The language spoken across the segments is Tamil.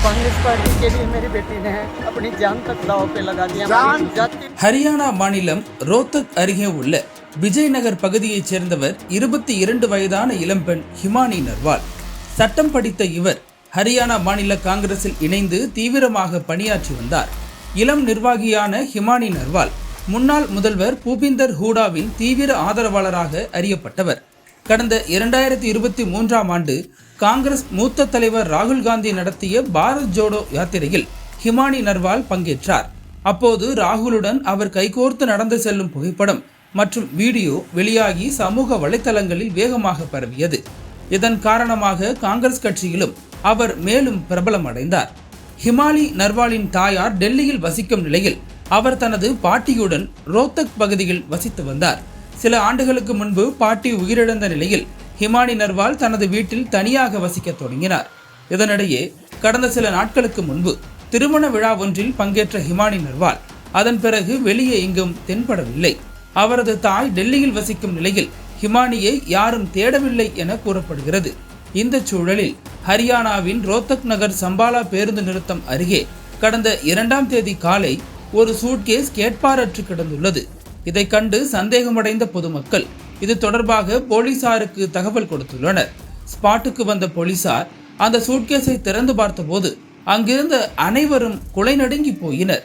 कांग्रेस पार्टी के लिए मेरी बेटी ने अपनी जान तक दाव पे लगा दिया हमारी जाति ஹரியானா மாநிலம் ரோத்தக் அருகே உள்ள விஜய்நகர் பகுதியைச் சேர்ந்தவர் இருபத்தி இரண்டு வயதான இளம்பெண் ஹிமானி நர்வால் சட்டம் படித்த இவர் ஹரியானா மாநில காங்கிரஸில் இணைந்து தீவிரமாக பணியாற்றி வந்தார் இளம் நிர்வாகியான ஹிமானி நர்வால் முன்னாள் முதல்வர் பூபிந்தர் ஹூடாவின் தீவிர ஆதரவாளராக அறியப்பட்டவர் கடந்த இரண்டாயிரத்தி இருபத்தி மூன்றாம் ஆண்டு காங்கிரஸ் மூத்த தலைவர் ராகுல் காந்தி நடத்திய பாரத் ஜோடோ யாத்திரையில் ஹிமானி நர்வால் பங்கேற்றார். அப்போது ராகுலுடன் அவர் கைகோர்த்து நடந்து செல்லும் புகைப்படம் மற்றும் வீடியோ வெளியாகி சமூக வலைத்தளங்களில் வேகமாக பரவியது. இதன் காரணமாக காங்கிரஸ் கட்சியிலும் அவர் மேலும் பிரபலம் அடைந்தார். ஹிமாலி நர்வாலின் தாயார் டெல்லியில் வசிக்கும் நிலையில் அவர் தனது பாட்டியுடன் ரோத்தக் பகுதியில் வசித்து வந்தார். சில ஆண்டுகளுக்கு முன்பு பாட்டி உயிரிழந்த நிலையில் ஹிமானி நர்வால் தனது வீட்டில் தனியாக வசிக்கத் தொடங்கினார். இதனிடையே கடந்த சில நாட்களுக்கு முன்பு திருமண விழா ஒன்றில் பங்கேற்ற ஹிமானி நர்வால் அதன் பிறகு வெளியே எங்கும் தென்படவில்லை. அவரது தாய் டெல்லியில் வசிக்கும் நிலையில் ஹிமானியை யாரும் தேடவில்லை என கூறப்படுகிறது. இந்த சூழலில் ஹரியானாவின் ரோத்தக் நகர் சம்பாலா பேருந்து நிறுத்தம் அருகே கடந்த இரண்டாம் தேதி காலை ஒரு சூட்கேஸ் கேட்பாரற்று கிடந்துள்ளது. இதை கண்டு சந்தேகமடைந்த பொதுமக்கள் இது தொடர்பாக போலீசாருக்கு தகவல் கொடுத்துள்ளனர். ஸ்பாட்டுக்கு வந்த போலீசார் அந்த சூட்கேஸை திறந்து பார்த்தபோது அங்கிருந்த அனைவரும் குலை நடுங்கி போயினர்.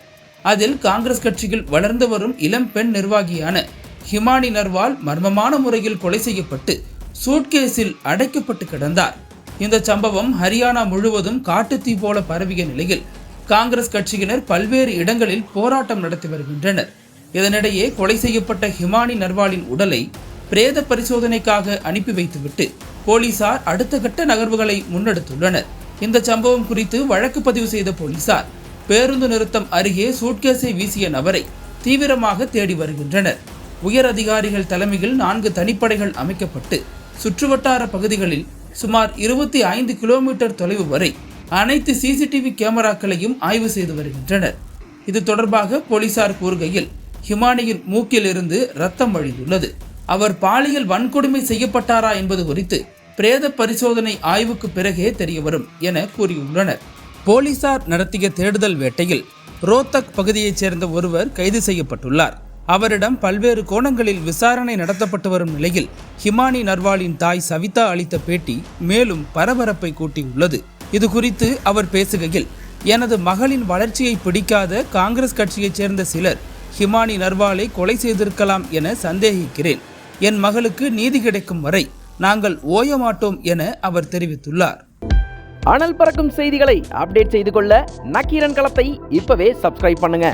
அதில் காங்கிரஸ் கட்சியில் வளர்ந்து வரும் இளம் பெண் நிர்வாகியான ஹிமானி நர்வால் மர்மமான முறையில் கொலை செய்யப்பட்டு சூட்கேஸில் அடைக்கப்பட்டு கிடந்தார். இந்த சம்பவம் ஹரியானா முழுவதும் காட்டுத்தீ போல பரவிய நிலையில் காங்கிரஸ் கட்சியினர் பல்வேறு இடங்களில் போராட்டம் நடத்தி வருகின்றனர். இதனிடையே கொலை செய்யப்பட்ட ஹிமானி நர்வாலின் உடலை பிரேத பரிசோதனைக்காக அனுப்பி வைத்துவிட்டு போலீசார் அடுத்த கட்ட நகர்வுகளை முன்னெடுத்துள்ளனர். இந்த சம்பவம் குறித்து வழக்கு பதிவு செய்த போலீசார் பேருந்து நிறுத்தம் அருகே சூட்கேஸை வீசிய நபரை தீவிரமாக தேடி வருகின்றனர். உயர் அதிகாரிகள் தலைமையில் நான்கு தனிப்படைகள் அமைக்கப்பட்டு சுற்றுவட்டார பகுதிகளில் சுமார் இருபத்தி ஐந்து கிலோமீட்டர் தொலைவு வரை அனைத்து சிசிடிவி கேமராக்களையும் ஆய்வு செய்து வருகின்றனர். இது தொடர்பாக போலீசார் கூறுகையில் ஹிமானியின் மூக்கிலிருந்து ரத்தம் வழிந்துள்ளது. அவர் பாலியல் வன்கொடுமை செய்யப்பட்டாரா என்பது குறித்து பிரேத பரிசோதனை ஆய்வுக்கு பிறகே தெரியவரும் என கூறியுள்ளனர். போலீசார் நடத்திய தேடுதல் வேட்டையில் ரோத்தக் பகுதியைச் சேர்ந்த ஒருவர் கைது செய்யப்பட்டுள்ளார். அவரிடம் பல்வேறு கோணங்களில் விசாரணை நடத்தப்பட்டு வரும் நிலையில் ஹிமானி நர்வாலின் தாய் சவிதா அளித்த பேட்டி மேலும் பரபரப்பை கூட்டியுள்ளது. இது குறித்து அவர் பேசுகையில் எனது மகளின் வளர்ச்சியை பிடிக்காத காங்கிரஸ் கட்சியைச் சேர்ந்த சிலர் ஹிமானி நர்வாலை கொலை செய்திருக்கலாம் என சந்தேகிக்கிறேன். என் மகளுக்கு நீதி கிடைக்கும் வரை நாங்கள் ஓய மாட்டோம் என அவர் தெரிவித்துள்ளார். அனல் பறக்கும் செய்திகளை அப்டேட் செய்து கொள்ள நக்கீரன் களத்தை இப்பவே சப்ஸ்கிரைப் பண்ணுங்க.